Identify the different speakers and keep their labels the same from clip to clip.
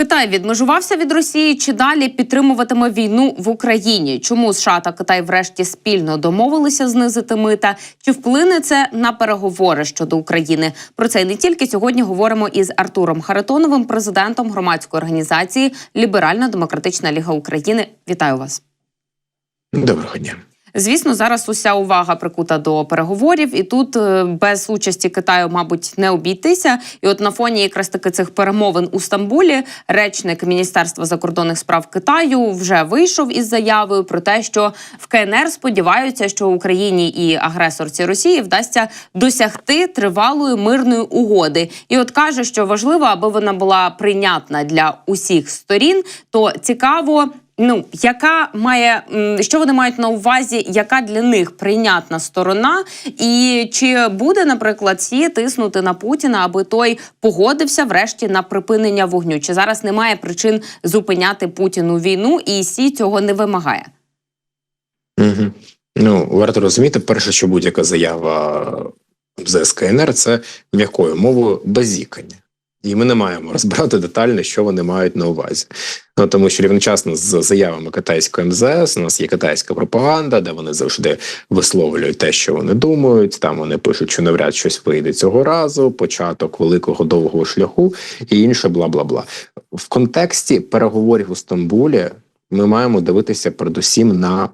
Speaker 1: Китай відмежувався від Росії чи далі підтримуватиме війну в Україні? Чому США та Китай врешті спільно домовилися знизити мита? Чи вплине це на переговори щодо України? Про це і не тільки сьогодні говоримо із Артуром Харитоновим, президентом громадської організації Ліберальна Демократична Ліга України. Вітаю вас.
Speaker 2: Доброго дня.
Speaker 1: Звісно, зараз уся увага прикута до переговорів, і тут е, без участі Китаю, мабуть, не обійтися. І от на фоні якраз таки цих перемовин у Стамбулі речник Міністерства закордонних справ Китаю вже вийшов із заявою про те, що в КНР сподіваються, що Україні і агресорці Росії вдасться досягти тривалої мирної угоди. І от каже, що важливо, аби вона була прийнятна для усіх сторін. То цікаво. Ну, яка має що вони мають на увазі, яка для них прийнятна сторона, і чи буде, наприклад, Сі тиснути на Путіна, аби той погодився врешті на припинення вогню? Чи зараз немає причин зупиняти Путіну війну, і Сі цього не вимагає?
Speaker 2: Угу. Ну варто розуміти, перше, що будь-яка заява з КНР – це м'якою мовою базікання. І ми не маємо розбирати детально, що вони мають на увазі. Ну тому що рівночасно з заявами китайської МЗС у нас є китайська пропаганда, де вони завжди висловлюють те, що вони думають. Там вони пишуть, що навряд щось вийде цього разу, початок великого довгого шляху і інше, бла бла бла. В контексті переговорів у Стамбулі ми маємо дивитися передусім на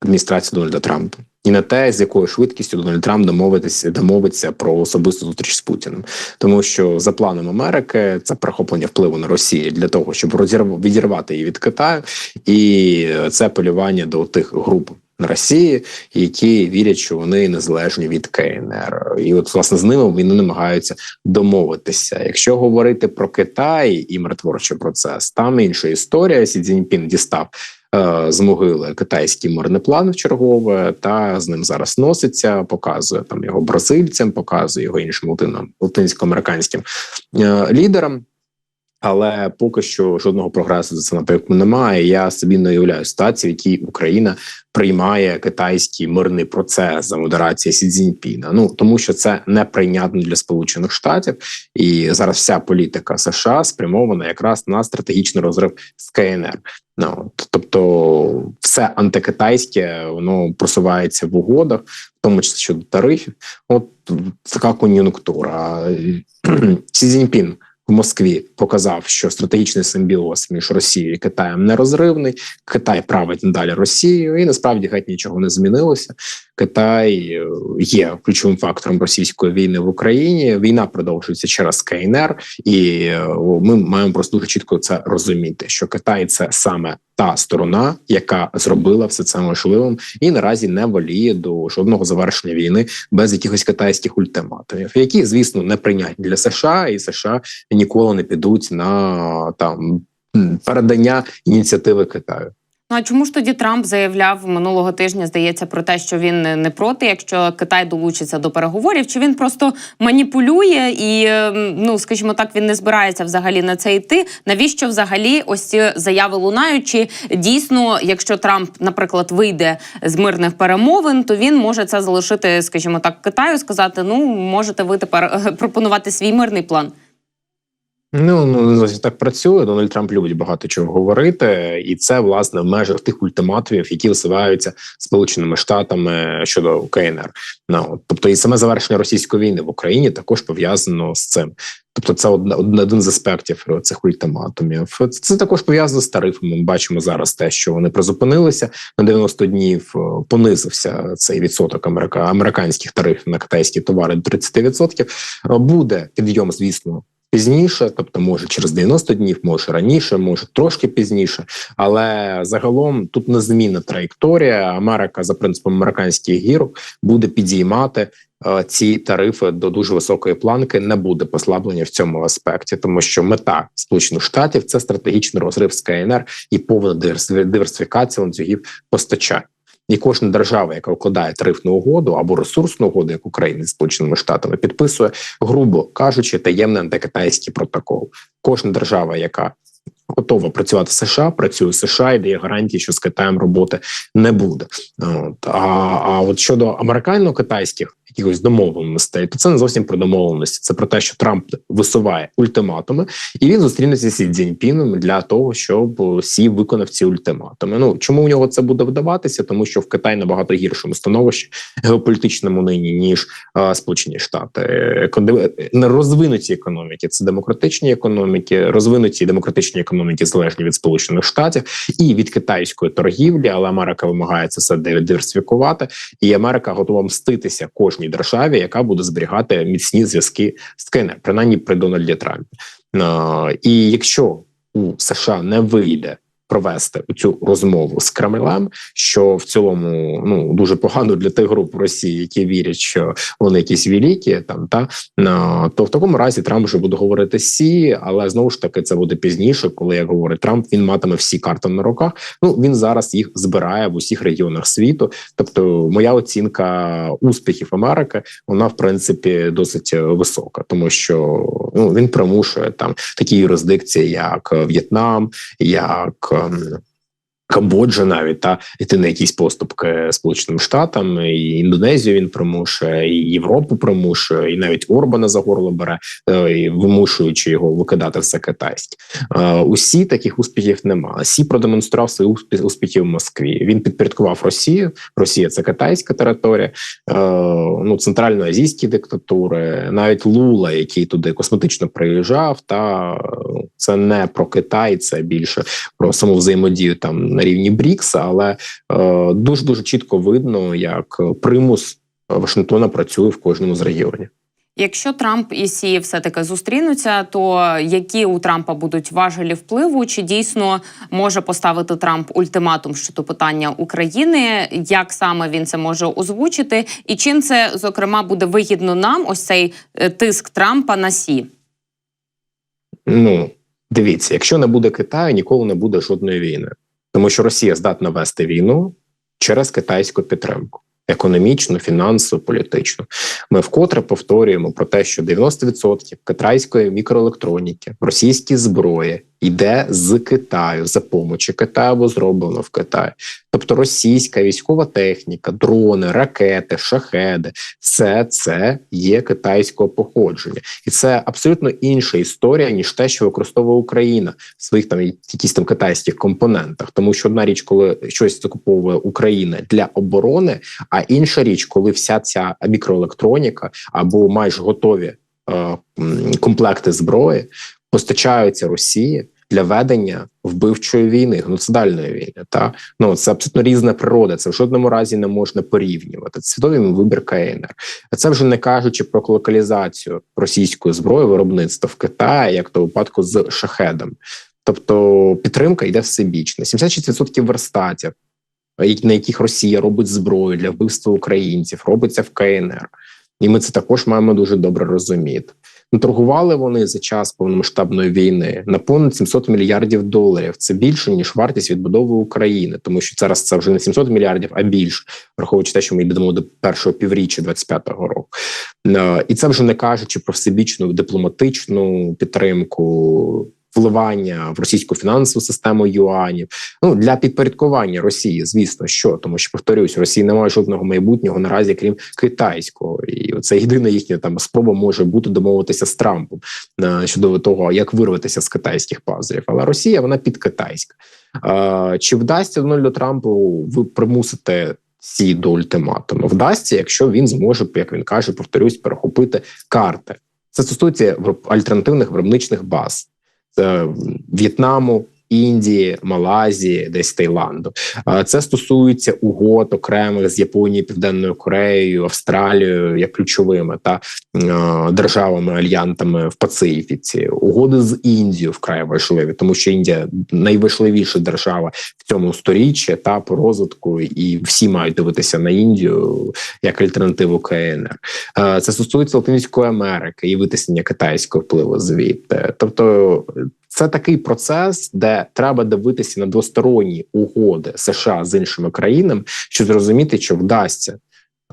Speaker 2: адміністрацію Дональда Трампа. І на те, з якою швидкістю Дональд Трамп домовитися домовиться про особисту зустріч з Путіним, тому що за планом Америки це прихоплення впливу на Росію для того, щоб розірв... відірвати її від Китаю, і це полювання до тих груп на Росії, які вірять, що вони незалежні від КНР, і от власне з ними вони намагаються домовитися. Якщо говорити про Китай і миротворчий процес, там інша історія. Сі Цзіньпін дістав з могили китайський морнеплан чергове, та з ним зараз носиться, показує там його бразильцям, показує його іншим латинсько-американським лідерам. Але поки що жодного прогресу за це наприклад немає. Я собі не уявляю ситуацію, в якій Україна приймає китайський мирний процес за модерації Сі Цзіньпіна. Ну тому що це неприйнятно для Сполучених Штатів, і зараз вся політика США спрямована якраз на стратегічний розрив з КНР. Ну тобто, все антикитайське воно просувається в угодах, в тому числі щодо тарифів. От така кон'юнктура Сі Цзіньпін в Москві показав, що стратегічний симбіоз між Росією і Китаєм нерозривний. Китай править надалі Росією, і насправді геть нічого не змінилося. Китай є ключовим фактором російської війни в Україні. Війна продовжується через КНР, і ми маємо просто дуже чітко це розуміти, що Китай це саме та сторона, яка зробила все це можливим, і наразі не воліє до жодного завершення війни без якихось китайських ультиматумів, які звісно не прийнятні для США, і США ніколи не підуть на там передання ініціативи Китаю.
Speaker 1: Ну а чому ж тоді Трамп заявляв минулого тижня? Здається, про те, що він не проти, якщо Китай долучиться до переговорів, чи він просто маніпулює і ну скажімо так, він не збирається взагалі на це йти. Навіщо взагалі ось ці заяви лунають? Чи дійсно, якщо Трамп, наприклад, вийде з мирних перемовин, то він може це залишити, скажімо так, Китаю, сказати: ну можете ви тепер пропонувати свій мирний план.
Speaker 2: Ну ну так працює. Дональд Трамп любить багато чого говорити, і це власне в межах тих ультиматумів, які висуваються сполученими штатами щодо КНР. Ну тобто, і саме завершення російської війни в Україні також пов'язано з цим. Тобто, це один з аспектів цих ультиматумів. Це також пов'язано з тарифами. Ми бачимо зараз те, що вони призупинилися на 90 днів. Понизився цей відсоток америка американських тарифів на китайські товари до 30%. Буде підйом, звісно пізніше, тобто може через 90 днів, може раніше, може трошки пізніше, але загалом тут незмінна траєкторія. Америка за принципом американських гірок буде підіймати. Е, ці тарифи до дуже високої планки не буде послаблення в цьому аспекті, тому що мета сполучених штатів це стратегічний розрив з КНР і повна диверсифікація ланцюгів постачання. І кожна держава, яка укладає тарифну угоду або ресурсну угоду, як Україна з Сполученими Штатами, підписує, грубо кажучи, таємний антикитайський протокол. Кожна держава, яка готова працювати в США, працює в США і дає гарантії, що з Китаєм роботи не буде. От а а от щодо американо-китайських якихось домовленостей, то це не зовсім про домовленості. Це про те, що Трамп висуває ультиматуми, і він зустрінеться з Сі Цзіньпіном для того, щоб Сі виконав ці ультиматуми. Ну чому у нього це буде вдаватися? Тому що в Китаї набагато гіршому становищі геополітичному нині ніж а, Сполучені Штати. Не розвинуті економіки, це демократичні економіки, розвинуті демократичні економіки залежні від Сполучених Штатів і від китайської торгівлі, але Америка вимагає це все диверсифікувати, і Америка готова мститися кожній державі, яка буде зберігати міцні зв'язки з кине принаймні при Дональді Трампі. І якщо у США не вийде провести цю розмову з Кремлем, що в цілому ну дуже погано для тих груп Росії, які вірять, що вони якісь великі, там та то в такому разі Трамп вже буде говорити сі, але знову ж таки це буде пізніше, коли як говорить Трамп, він матиме всі карти на руках. Ну він зараз їх збирає в усіх регіонах світу. Тобто, моя оцінка успіхів Америки, вона в принципі досить висока, тому що ну він примушує там такі юрисдикції, як В'єтнам, як ем, Камбоджа навіть та йти на якісь поступки Сполученим Штатам, і Індонезію він примушує, і Європу примушує, і навіть Орбана за горло бере, е, вимушуючи його викидати все китайське. Е, Усі таких успіхів немає. Сі продемонстрував свої успі- успіхи в Москві. Він підпорядкував Росію. Росія це китайська територія, е, ну центральноазійські диктатури, навіть Лула, який туди косметично приїжджав, та е, це не про Китай, це більше про саму взаємодію там на рівні Брікса, але дуже дуже чітко видно, як примус Вашингтона працює в кожному з регіонів.
Speaker 1: Якщо Трамп і Сі все таки зустрінуться, то які у Трампа будуть важелі впливу? Чи дійсно може поставити Трамп ультиматум щодо питання України? Як саме він це може озвучити? І чим це зокрема буде вигідно нам? Ось цей е, тиск Трампа на Сі?
Speaker 2: Ну дивіться, якщо не буде Китаю, ніколи не буде жодної війни, тому що Росія здатна вести війну через китайську підтримку. Економічну, фінансову, політичну, ми вкотре повторюємо про те, що 90% китайської мікроелектроніки російські зброї йде з Китаю за помочі Китаю або зроблено в Китаї. Тобто російська військова техніка, дрони, ракети, шахеди все це є китайського походження, і це абсолютно інша історія ніж те, що використовує Україна в своїх там якісь там китайських компонентах. Тому що одна річ, коли щось закуповує Україна для оборони, а інша річ, коли вся ця мікроелектроніка або майже готові е, комплекти зброї постачаються Росії для ведення вбивчої війни, геноцидальної війни. Та ну це абсолютно різна природа. Це в жодному разі не можна порівнювати. Це світовий вибір КНР. А це вже не кажучи про локалізацію російської зброї виробництва в Китаї, як то випадку з шахедом. Тобто підтримка йде всебічно. 76% верстатів, на яких Росія робить зброю для вбивства українців, робиться в КНР. І ми це також маємо дуже добре розуміти. Ну, торгували вони за час повномасштабної війни на понад 700 мільярдів доларів. Це більше ніж вартість відбудови України, тому що зараз це вже не 700 мільярдів, а більше, враховуючи те, що ми йдемо до першого півріччя 25-го року. Е, І це вже не кажучи про всебічну дипломатичну підтримку. Вливання в російську фінансову систему юанів ну для підпорядкування Росії, звісно, що тому, що повторюсь, Росії немає жодного майбутнього наразі, крім китайського, і це єдина їхня там спроба може бути домовитися з Трампом е, щодо того, як вирватися з китайських пазурів. Але Росія вона підкитайська. Е, Чи вдасться Дональду Трампу ви примусити сі до ультиматуму? Вдасться, якщо він зможе, як він каже, повторюсь, перехопити карти. Це стосується альтернативних виробничних баз. Це В'єтнаму, Індії, Малайзії, десь Таїланду. Це стосується угод окремих з Японією, Південною Кореєю, Австралією як ключовими та державами альянтами в Пацифіці. Угоди з Індією вкрай важливі, тому що Індія найважливіша держава в цьому сторіччі та по розвитку, і всі мають дивитися на Індію як альтернативу КНР. Це стосується Латинської Америки і витиснення китайського впливу звідти. Тобто, це такий процес, де треба дивитися на двосторонні угоди США з іншими країнами, щоб зрозуміти, що вдасться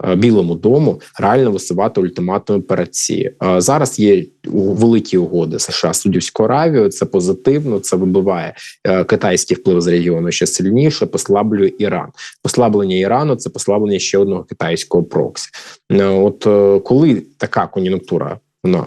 Speaker 2: е, Білому дому реально висувати ультиматуми перед ці Е, зараз. Є великі угоди США з Судівською Аравією. Це позитивно. Це вибиває е, китайський вплив з регіону ще сильніше. Послаблює Іран. Послаблення Ірану це послаблення ще одного китайського проксі. От коли така кон'юнктура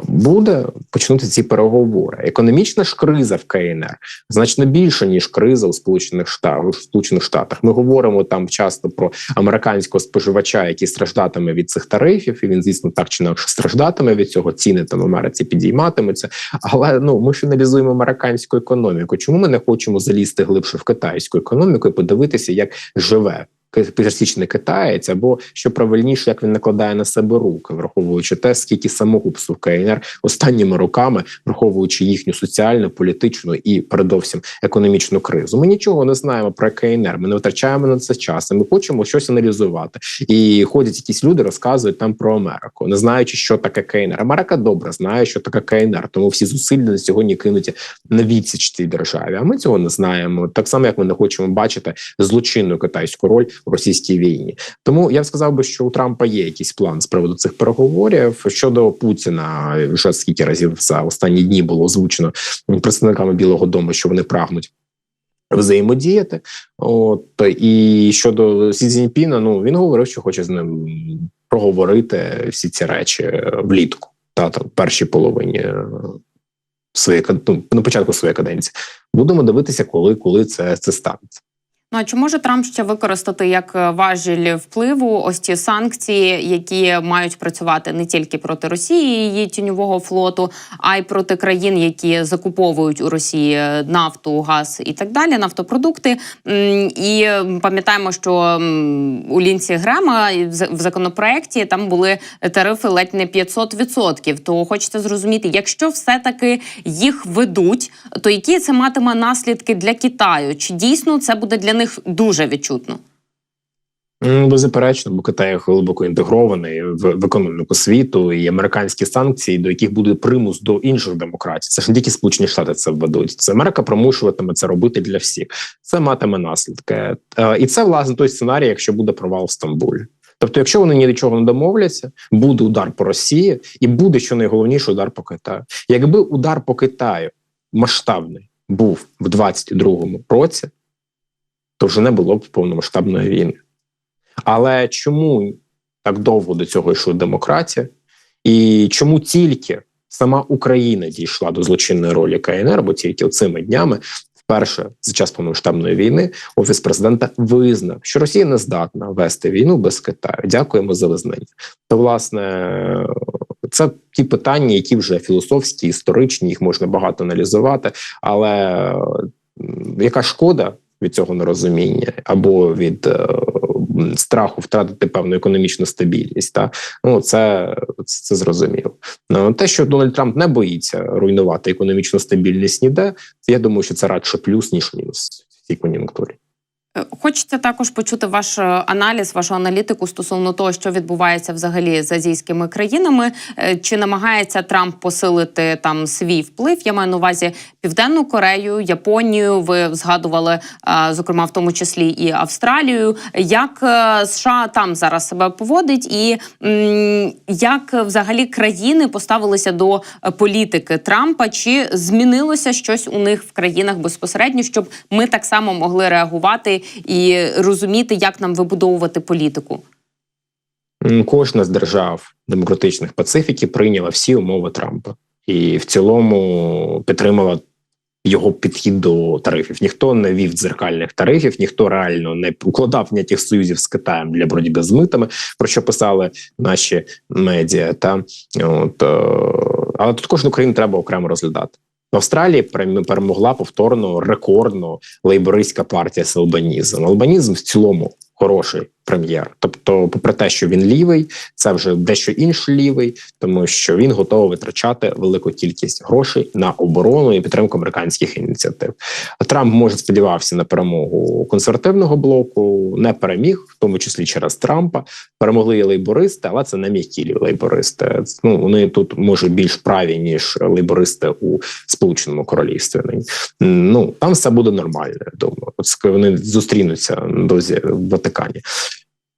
Speaker 2: буде, почнуться ці переговори. Економічна ж криза в КНР значно більша ніж криза у Сполучених Штатах. Сполучених Штатах ми говоримо там часто про американського споживача, який страждатиме від цих тарифів, і він, звісно, так чи інакше страждатиме від цього. Ціни там в Америці підійматимуться. Але ну ми ж аналізуємо американську економіку. Чому ми не хочемо залізти глибше в китайську економіку і подивитися, як живе пересічний китаєць, або що правильніше, як він накладає на себе руки, враховуючи те, скільки самогубств в КНР останніми роками, враховуючи їхню соціальну, політичну і передовсім економічну кризу. Ми нічого не знаємо про КНР. Ми не витрачаємо на це час. Ми хочемо щось аналізувати. І ходять якісь люди, розказують там про Америку, не знаючи, що таке КНР. Америка добре знає, що таке КНР, тому всі зусилля на сьогодні кинуті на відсіч цій державі. А ми цього не знаємо. Так само, як ми не хочемо бачити злочинну китайську роль в російській війні. Тому я б сказав би, що у Трампа є якийсь план з приводу цих переговорів щодо Путіна. Вже скільки разів за останні дні було озвучено представниками Білого Дому, що вони прагнуть. Взаємодіяти, от і щодо Сі Цзіньпіна, ну він говорив, що хоче з ним проговорити всі ці речі влітку, та там першій половині е, своєї ну, на початку своєї каденції. Будемо дивитися, коли, коли це, це станеться.
Speaker 1: Ну а чи може Трамп ще використати як е, важіль впливу ось ці санкції, які мають працювати не тільки проти Росії, її тіньового флоту, а й проти країн, які закуповують у Росії нафту, газ і так далі, нафтопродукти. І пам'ятаємо, що у лінці Грема в за- в законопроекті там були тарифи ледь не 500%. То хочеться зрозуміти, якщо все-таки їх ведуть, то які це матиме наслідки для Китаю? Чи дійсно це буде для них дуже відчутно?
Speaker 2: М, Беззаперечно, бо Китай глибоко інтегрований в, в економіку світу і американські санкції, до яких буде примус до інших демократій. Це ж не тільки Сполучені Штати це введуть. Це Америка примушуватиме це робити для всіх. Це матиме наслідки, Е, і це власне той сценарій, якщо буде провал в Стамбулі. Тобто, якщо вони ні до чого не домовляться, буде удар по Росії, і буде що найголовніше удар по Китаю. Якби удар по Китаю масштабний був в 22-му році, то вже не було б повномасштабної війни. Але чому так довго до цього йшла демократія, і чому тільки сама Україна дійшла до злочинної ролі КНР, бо тільки цими днями, вперше за час повномасштабної війни, офіс президента визнав, що Росія не здатна вести війну без Китаю. Дякуємо за визнання. То власне. Це ті питання, які вже філософські, історичні, їх можна багато аналізувати. Але яка шкода від цього нерозуміння або від е, страху втратити певну економічну стабільність. Та ну це, це, зрозуміло. Ну, те, що Дональд Трамп не боїться руйнувати економічну стабільність ніде, я думаю, що це радше плюс ніж мінус в цій кон'юнктурі.
Speaker 1: Е, Хочеться також почути ваш е, аналіз, вашу аналітику стосовно того, що відбувається взагалі з азійськими країнами. Е, Чи намагається Трамп посилити там свій вплив? Я маю на увазі Південну Корею, Японію. Ви згадували, зокрема, в тому числі і Австралію. Як США там зараз себе поводить, і як взагалі країни поставилися до політики Трампа? Чи змінилося щось у них в країнах безпосередньо, щоб ми так само могли реагувати і розуміти, як нам вибудовувати політику?
Speaker 2: Кожна з держав демократичних Пацифіки прийняла всі умови Трампа і в цілому підтримала його підхід до тарифів. Ніхто не вів дзеркальних тарифів, ніхто реально не укладав ніяких союзів з Китаєм для боротьби з митами, про що писали наші медіа. Та от е, але тут кожну країну треба окремо розглядати. В Австралії перем- перемогла повторно рекордно лейбористська партія з. Албанізм в цілому хороший прем'єр. Тобто, попри те, що він лівий, це вже дещо інший лівий, тому що він готовий витрачати велику кількість грошей на оборону і підтримку американських ініціатив. Трамп може сподівався на перемогу консервативного блоку, не переміг, в тому числі через Трампа. Перемогли лейбористи, але це не м'які лейбористи. Ну вони тут може більш праві ніж лейбористи у Сполученому Королівстві. Ну там все буде нормально. Я думаю, от вони зустрінуться дозі в 世界に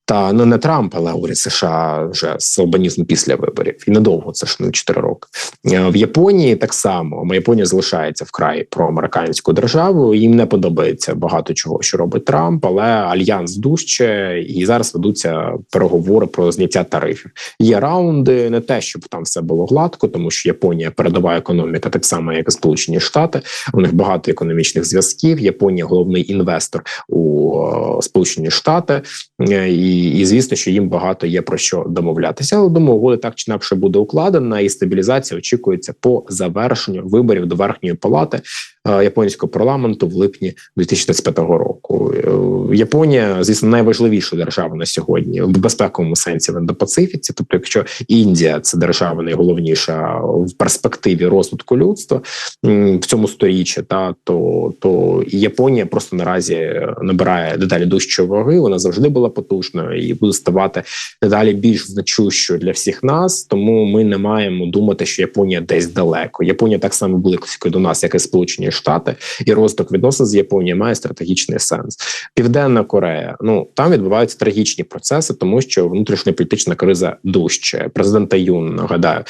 Speaker 2: Та ну не Трамп, але уряд США вже з албанізмом після виборів. І недовго це ж ну 4 роки. Е, В Японії так само Японія залишається вкрай проамериканською державою. Їм не подобається багато чого, що робить Трамп, але альянс дужче, і зараз ведуться переговори про зняття тарифів. Є раунди, не те, щоб там все було гладко, тому що Японія передова економіка, так само як і Сполучені Штати. У них багато економічних зв'язків. Японія головний інвестор у е, Сполучені Штати. Е, І, звісно, що їм багато є про що домовлятися. Але думаю, угода так чи інакше буде укладена, і стабілізація очікується по завершенню виборів до верхньої палати японського парламенту в липні 2025 року. Е, Японія, звісно, найважливіша держава на сьогодні в безпековому сенсі в індопацифіці. Тобто, якщо Індія це держава найголовніша в перспективі розвитку людства в цьому сторіччі, та то то Японія просто наразі набирає дедалі дужчої ваги. Вона завжди була потужною і буде ставати дедалі більш значущою для всіх нас. Тому ми не маємо думати, що Японія десь далеко. Японія так само близько до нас, як і Сполучені Штати, і розвиток відносин з Японією має стратегічний сенс. Південна Корея. Ну там відбуваються трагічні процеси, тому що внутрішньополітична криза дужче. Президента Юн нагадаю,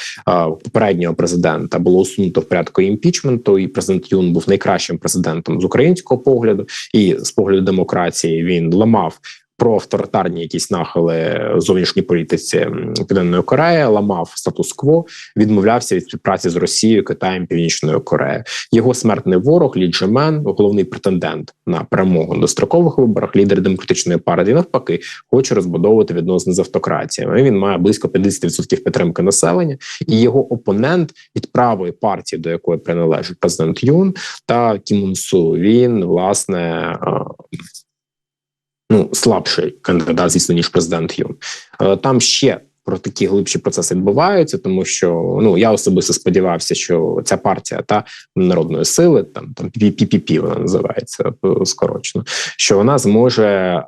Speaker 2: попереднього президента було усунуто в порядку імпічменту, і президент Юн був найкращим президентом з українського погляду, і з погляду демократії він ламав. Про авторитарні якісь нахили зовнішній політиці Південної Кореї ламав статус-кво, відмовлявся від співпраці з Росією, Китаєм, Північною Кореєю. Його смертний ворог Лі Джемен, головний претендент на перемогу на дострокових виборах, лідер демократичної партії, навпаки, хоче розбудовувати відносини з автократіями. Він має близько 50% підтримки населення, і його опонент від правої партії, до якої приналежить президент Юн та Кім Су, він власне. Ну, слабший кандидат, звісно, ніж президент Юн. Е, Там ще про такі глибші процеси відбуваються, тому що ну я особисто сподівався, що ця партія та народної сили, там там PPP вона називається е, скорочено, що вона зможе е,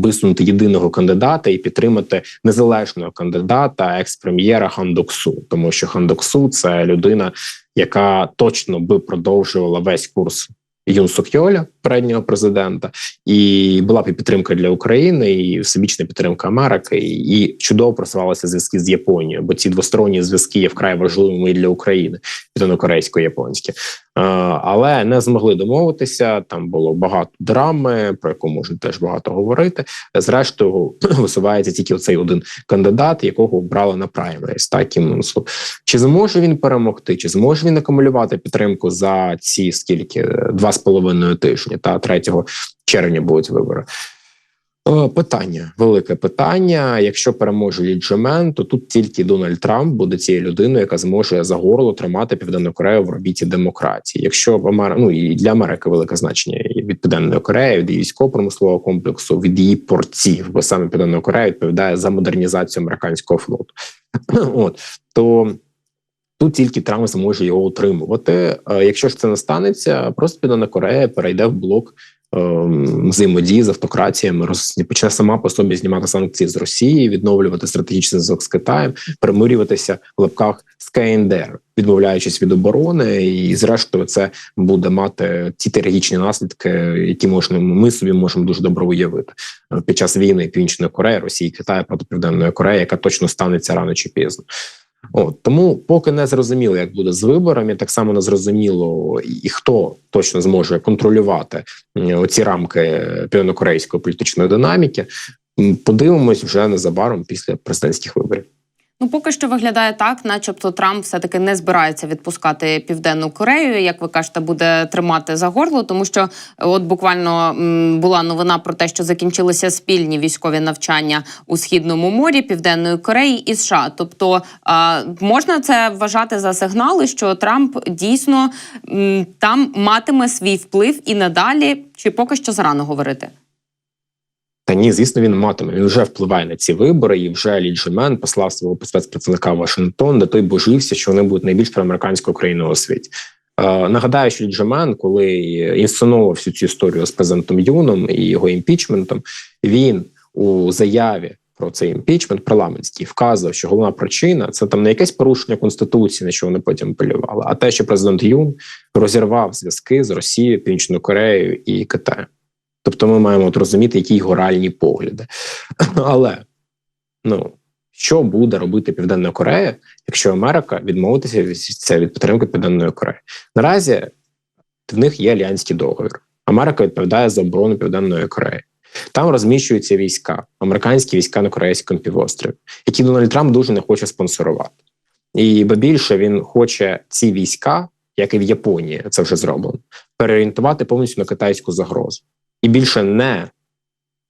Speaker 2: висунути єдиного кандидата і підтримати незалежного кандидата, екс-прем'єра Хандоксу, тому що Хандоксу це людина, яка точно би продовжувала весь курс. Юн Сокьоля, переднього президента, і була підтримка для України, і всебічна підтримка Америки, і, чудово просувалися зв'язки з Японією, бо ці двосторонні зв'язки є вкрай важливими для України, південно-корейсько-японські. Але не змогли домовитися. Там було багато драми, про яку можна теж багато говорити. Зрештою, висувається тільки оцей один кандидат, якого обрали на праймеріс, так Кім Мун Чи зможе він перемогти? Чи зможе він акумулювати підтримку за ці скільки два з половиною тижні? Та 3 червня будуть вибори. Е, Питання, велике питання. Якщо переможе Лі Джемен, то тут тільки Дональд Трамп буде цією людиною, яка зможе за горло тримати Південну Корею в орбіті демократії. Якщо Амер... ну і для Америки велике значення від Південної Кореї, від її військово-промислового комплексу, від її портів, бо саме Південна Корея відповідає за модернізацію американського флоту. От то. Тут тільки Трамп зможе його утримувати. Е, Якщо ж це не станеться, просто Південна Корея перейде в блок ем, взаємодії з автократіями, почне сама по собі знімати санкції з Росії, відновлювати стратегічний зв'язок з Китаєм, примирюватися в лапках з КНДР, відмовляючись від оборони, і зрештою це буде мати ті трагічні наслідки, які можна ми собі можемо дуже добре уявити е, під час війни Північної Кореї, Росії, Китаю проти Південної Кореї, яка точно станеться рано чи пізно. От тому, поки не зрозуміло, як буде з виборами, так само не зрозуміло і хто точно зможе контролювати оці рамки півнокорейської політичної динаміки. Подивимось вже незабаром після президентських виборів.
Speaker 1: Ну, поки що виглядає так, начебто Трамп все-таки не збирається відпускати Південну Корею, як ви кажете, буде тримати за горло, тому що от буквально була новина про те, що закінчилися спільні військові навчання у східному морі Південної Кореї і США. Тобто можна це вважати за сигнали, що Трамп дійсно там матиме свій вплив і надалі, чи поки що зарано говорити?
Speaker 2: Та ні, звісно, він матиме. Він вже впливає на ці вибори, і вже Лі Джемен послав свого спецпрацівника в Вашингтон, де той божився, що вони будуть найбільш проамериканською країною у світі. Е, нагадаю, що Лі коли інсценував всю цю історію з президентом Юном і його імпічментом, він у заяві про цей імпічмент парламентський вказував, що головна причина це там не якесь порушення конституції, на що вони потім апелювали, а те, що президент Юн розірвав зв'язки з Росією, Північною Кореєю і Китаєм. Тобто, ми маємо от розуміти, які його реальні погляди. Але ну що буде робити Південна Корея, якщо Америка відмовитися від від підтримки Південної Кореї? Наразі в них є альянський договір. Америка відповідає за оборону Південної Кореї. Там розміщуються війська, американські війська на корейському півострові, які Дональд Трамп дуже не хоче спонсорувати. І бо більше він хоче ці війська, як і в Японії, це вже зроблено, переорієнтувати повністю на китайську загрозу і більше не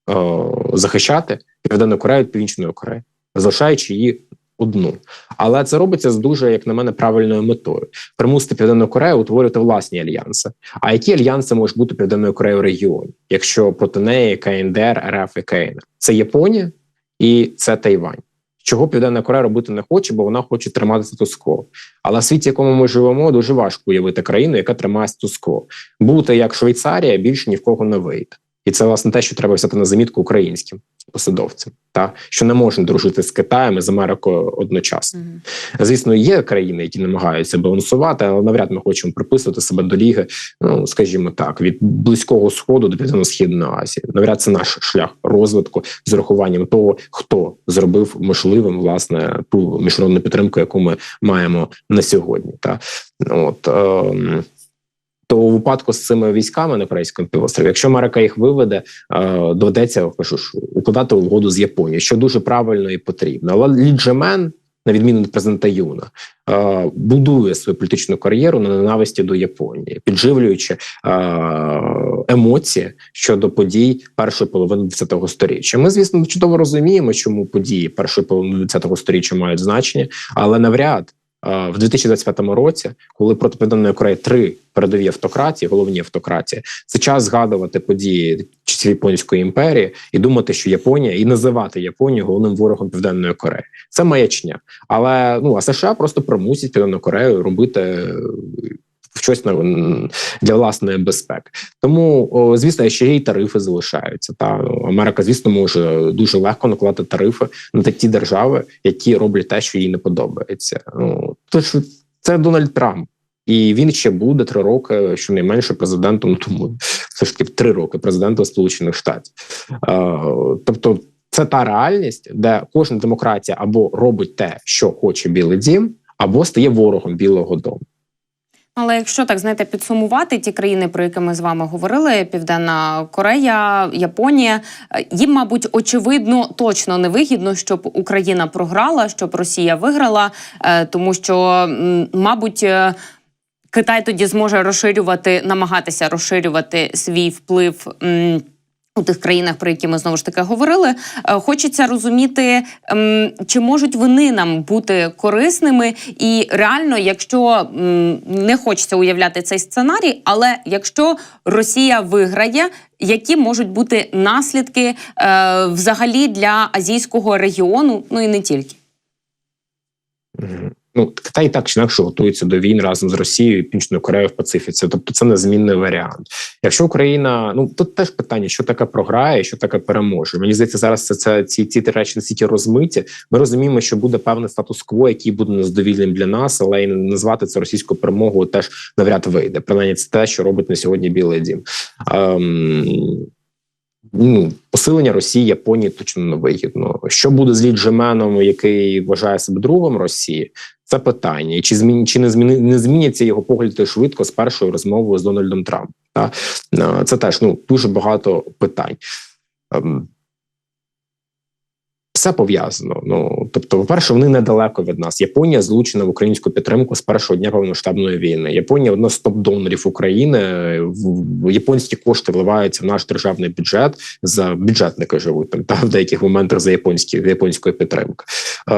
Speaker 2: о, захищати Південну Корею від Північної Кореї, залишаючи її одну. Але це робиться з дуже, як на мене, правильною метою примусити Південну Корею утворювати власні альянси. А які альянси можуть бути Південною Кореєю в регіоні, якщо проти неї КНДР, РФ і КНР? Це Японія і це Тайвань. Чого Південна Корея робити не хоче, бо вона хоче тримати статус-кво. Але в світі, в якому ми живемо, дуже важко уявити країну, яка тримає статус-кво. Бути як Швейцарія більше ні в кого не вийде. І це власне те, що треба взяти на замітку українським посадовцям, та що не можна дружити з Китаєм і з Америкою одночасно.
Speaker 1: Мгм.
Speaker 2: Звісно, є країни, які намагаються балансувати, але навряд ми хочемо приписувати себе до ліги, ну скажімо так, від близького сходу до південно-східної Азії. Навряд це наш шлях розвитку з урахуванням того, хто зробив можливим власне ту міжнародну підтримку, яку ми маємо на сьогодні. Та от. Ем, то у випадку з цими військами на корейському півострові, якщо Америка їх виведе, е, доведеться кажу ж, укладати угоду з Японією, що дуже правильно і потрібно. Але Лі Джемен, на відміну від президента Юна, е, будує свою політичну кар'єру на ненависті до Японії, підживлюючи е, емоції щодо подій першої половини ХХ століття. Ми, звісно, чудово розуміємо, чому події першої половини ХХ століття мають значення, але навряд. В 2025 році, коли проти Південної Кореї три передові автократії, головні автократії, це час згадувати події часів Японської імперії і думати, що Японія і називати Японію головним ворогом Південної Кореї. Це маячня. Але ну а США просто примусять Південну Корею робити щось на для власної безпеки. Тому, звісно, ще й тарифи залишаються. Та Америка, звісно, може дуже легко накладати тарифи на ті держави, які роблять те, що їй не подобається. Ну тож це Дональд Трамп. І він ще буде три роки, щонайменше президентом. Ну, тому все ж таки три роки президентом Сполучених Штатів. Тобто, це та реальність, де кожна демократія або робить те, що хоче Білий Дім, або стає ворогом Білого Дому.
Speaker 1: Але якщо так знаєте, підсумувати ті країни, про які ми з вами говорили: Південна Корея, Японія, е, їм, мабуть, очевидно, точно не вигідно, щоб Україна програла, щоб Росія виграла, е, тому що, мабуть. е, Китай тоді зможе розширювати, намагатися розширювати свій вплив. м, У тих країнах, про які ми знову ж таки говорили, Е, хочеться розуміти, ем, чи можуть вони нам бути корисними, і реально, якщо не хочеться уявляти цей сценарій, але якщо Росія виграє, які можуть бути наслідки е, взагалі для азійського регіону, ну і не тільки.
Speaker 2: Ну, Китай так чи інакше готується до війн разом з Росією і Північною Кореєю в Пацифіці. Тобто це незмінний варіант. Якщо Україна, ну тут теж питання, що таке програє, що таке переможе. Мені здається, зараз це, це ці ці речі настільки розмиті. Ми розуміємо, що буде певний статус-кво, який буде незадовільним для нас, але і назвати це російською перемогою теж навряд вийде. Принаймні, це те, що робить на сьогодні Білий Дім. Ем, ну, посилення Росії Японії точно не вигідно. Що буде з Лі Джеменом, який вважає себе другом Росії? Це питання, чи змін чи не зміни не зміняться його погляди швидко з першою розмовою з Дональдом Трампом? Та Е, це теж ну дуже багато питань. Все пов'язано. Ну тобто, по-перше, вони недалеко від нас. Японія злучена в українську підтримку з першого дня повномасштабної війни. Японія одна з топ-донорів України. В- в- Японські кошти вливаються в наш державний бюджет за бюджетники живуть там та в деяких моментах за японські японської підтримки. Е,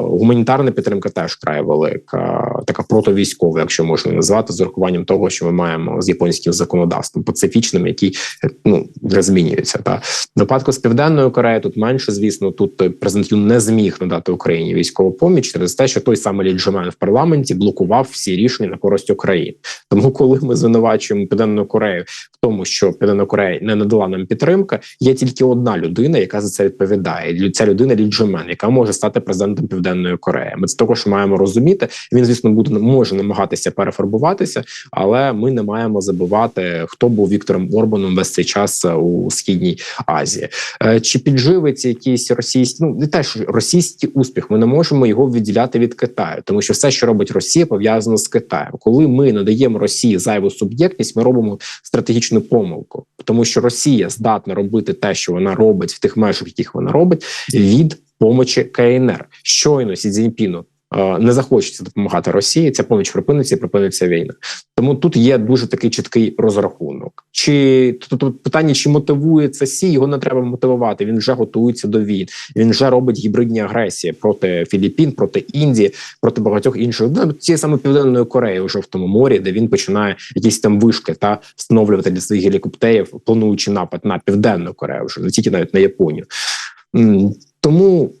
Speaker 2: гуманітарна підтримка теж край велика, така протовійськова, якщо можна назвати, з урахуванням того, що ми маємо з японським законодавством пацифічним, який ну вже змінюється. Та випадку з південною Кореєю тут менше, звісно, тут тут е, президент Юн не зміг надати Україні військову поміч через те, що той самий ліджемен в парламенті блокував всі рішення на користь України. Тому, коли ми звинувачуємо Південну Корею в тому, що Південна Корея не надала нам підтримки, є тільки одна людина, яка за це відповідає. Ця людина ліджемен, яка може стати президентом Південної Кореї. Ми це також маємо розуміти. Він, звісно, буде може намагатися перефарбуватися, але ми не маємо забувати, хто був Віктором Орбаном весь цей час е, у східній Азії. Е, Чи підживиться якийсь російський, ну не теж російський успіх? Ми не можемо його відділяти від Китаю, тому що все, що робить Росія, пов'язано з Китаєм. Коли ми надаємо Росії зайву суб'єктність, ми робимо стратегічну помилку, тому що Росія здатна робити те, що вона робить в тих межах, яких вона робить, від помочі КНР. Щойно Сі Цзіньпіну не захочеться допомагати Росії. Ця поміч припиниться і припиниться війна. Тому тут є дуже такий чіткий розрахунок. Чи тут тут питання, чи мотивує це Сі, його не треба мотивувати. Він вже готується до війн. Він вже робить гібридні агресії проти Філіппін, проти Індії, проти багатьох інших ну, цієї саме південної Кореї у жовтому морі, де він починає якісь там вишки та встановлювати для своїх гелікоптерів, плануючи напад на південну Корею, вже не тільки навіть на Японію. Тому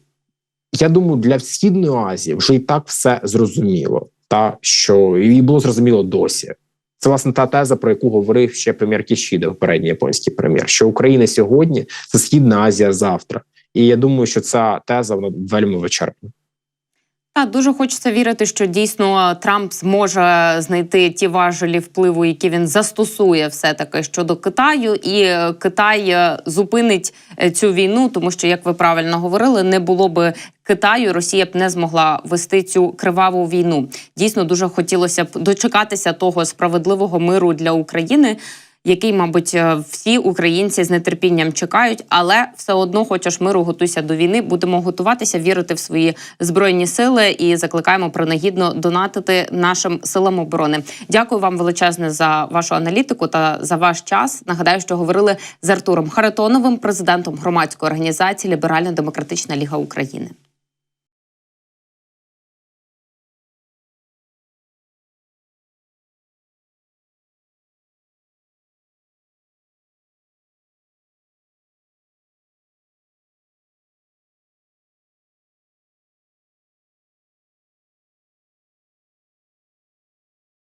Speaker 2: я думаю, для східної Азії вже і так все зрозуміло, та що і було зрозуміло досі. Це власне та теза, про яку говорив ще прем'єр Кішіда, попередній японський прем'єр, що Україна сьогодні це Східна Азія завтра. І я думаю, що ця теза вона вельми вичерпна.
Speaker 1: Та дуже хочеться вірити, що дійсно Трамп зможе знайти ті важелі впливу, які він застосує, все таки щодо Китаю, і е, Китай е, зупинить е, цю війну, тому що, як ви правильно говорили, не було би Китаю, Росія б не змогла вести цю криваву війну. Дійсно, дуже хотілося б дочекатися того справедливого миру для України. Який, мабуть, е, всі українці з нетерпінням чекають, але все одно хочеш миру, готуйся до війни. Будемо готуватися, вірити в свої збройні сили і закликаємо принагідно донатити нашим силам оборони. Дякую вам величезне за вашу аналітику та за ваш час. Нагадаю, що говорили з Артуром Харитоновим, президентом громадської організації Ліберально-демократична Ліга України.